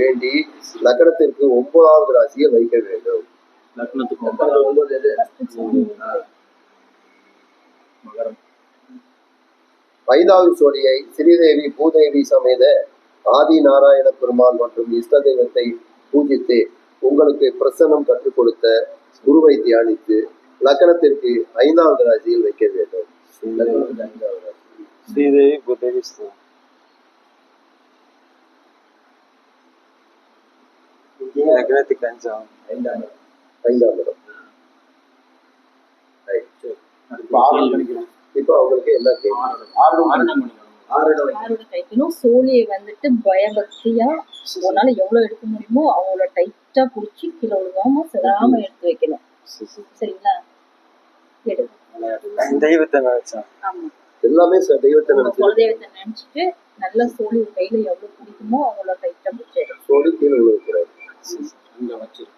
வேண்டி லக்னத்திற்கு ஒன்பதாவது ராசியை வைக்க வேண்டும் லக்னத்துக்கு ஒன்பது. மகரம் ஐந்தாவது சோழியை ஸ்ரீதேவி பூதேவி சமேத ஆதி நாராயண பெருமாள் மற்றும் இஷ்ட தெய்வத்தை பூஜித்து உங்களுக்கு பிரசன்னம் கற்றுக் கொடுத்த குருவை தியானித்து லக்னத்திற்கு ஐந்தாவது ராசியில் வைக்க வேண்டும். ஸ்ரீதேவி புத்தேவி லக்னத்துக்கு அஞ்சாம் ஐந்தாம் இடம். ஐந்தாம் இடம் இப்போ ஆறு கணிக்கணும் இப்போ அவங்களுக்கு ஆறு சோழியை வந்துட்டு பயபக்தியா உன்னால எவ்வளவு எடுக்க முடியுமோ அவங்கள டைட்டா புடிச்சு கீழே விழுகாம சிதாம எடுத்து வைக்கணும். சரிங்களா? எடு. தெய்வத்தை ஆமா. எல்லாமே தெய்வத்தை நினைச்சு நினைச்சிட்டு. நல்ல சோழி கையில எவ்வளவு பிடிக்குமோ அவங்கள டைட்டா பிடிச்சி சோழி கீழே விழுகிறார் அங்க வச்சிரு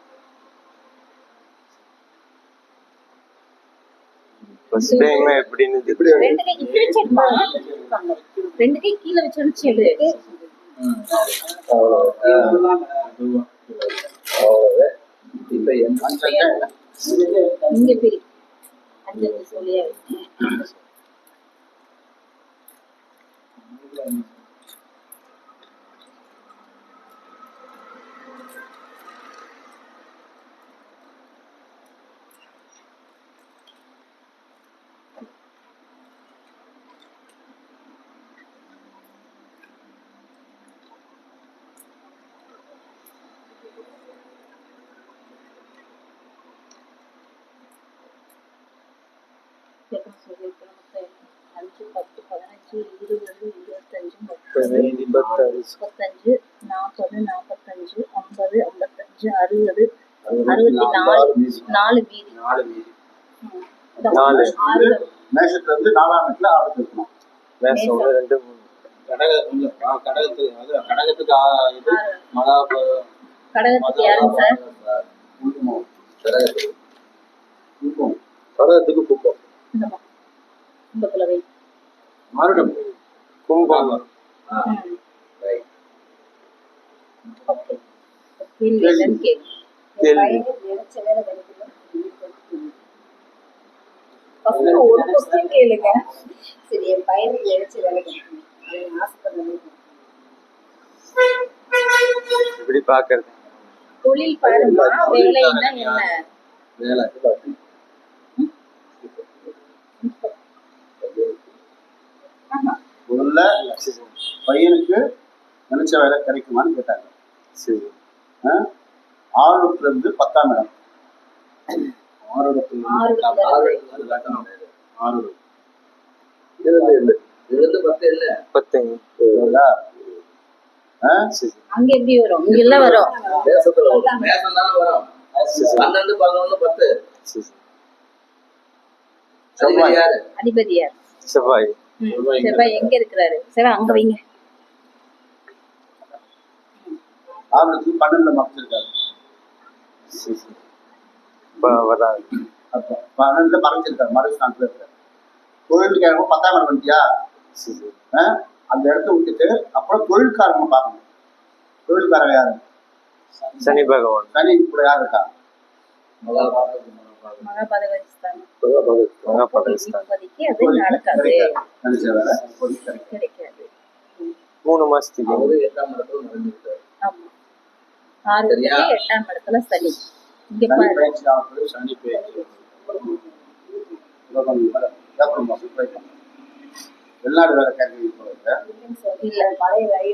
ஃபர்ஸ்ட் டைம் எப்படின்னு இப்படி ரெண்டு கை இப்படி வச்சு எடுப்பா. ரெண்டு கை கீழே வச்சு இங்க பெரிய அஞ்சு அஞ்சு சோழியா அஞ்சு பத்து பதினஞ்சு இருபது இருபத்தஞ்சு முப்பத்தஞ்சு நாற்பது நாற்பத்தஞ்சு ஐம்பது ஐம்பத்தஞ்சு அறுபது அறுபத்தி நாலு நாலு வீதி நாலு வீதி நாலு. ஆறு மேஷத்துல இருந்து நாலாம் இடத்துல ஆறு ஒன்று ரெண்டு மூணு கடக கடகத்துக்கு அது கடகத்துக்கு இது மகா கடகத்துக்கு யாருங்க சார் குங்குமம் கடகத்துக்கு குங்குமம் கடகத்துக்கு குப்பம் கேள்வி First ஒரு கொஸ்டின் கேளுங்க. சரி என் பையனுக்கு இழைச்சி வேலை கிடைக்கணும் அவன் ஆசைப்படுறது இப்படி பாக்குறது தொழில் பாருமா வேலைன்னா என்ன? வேலை ஆமா முதல்ல பையனுக்கு நினைச்ச வேலை கிடைக்குமான்னு கேட்டாங்க. சரி. ஆ? ஆறுல இருந்து பத்தாம் இடம். செவ்வாய். செவ்வாய் எங்க இருக்கிறாரு? செவ்வாய் அங்க வைங்க. பன்னெண்டுல மறைச்சிருக்காரு. பன்னெண்டுல மறைச்சிருக்காரு மறை ஸ்தானத்துல இருக்காரு பத்தாம் இடம்? அந்த இடத்த விட்டுட்டு அப்புறம் தொழில்காரங்க பார்க்கணும் தொழில்காரங்க யாரு? சனி பகவான். சனி கூட யார் இருக்கா? கிடைக்காது. நினைச்ச வேலை ஒரு கிடைக்காது. கிடைக்காது. மூணு மாசத்துக்கு. ஆறு எட்டாம் இடத்துல சனி. இங்க சனி வெளிநாடு வேலை இருக்கு. இல்ல பழைய வழி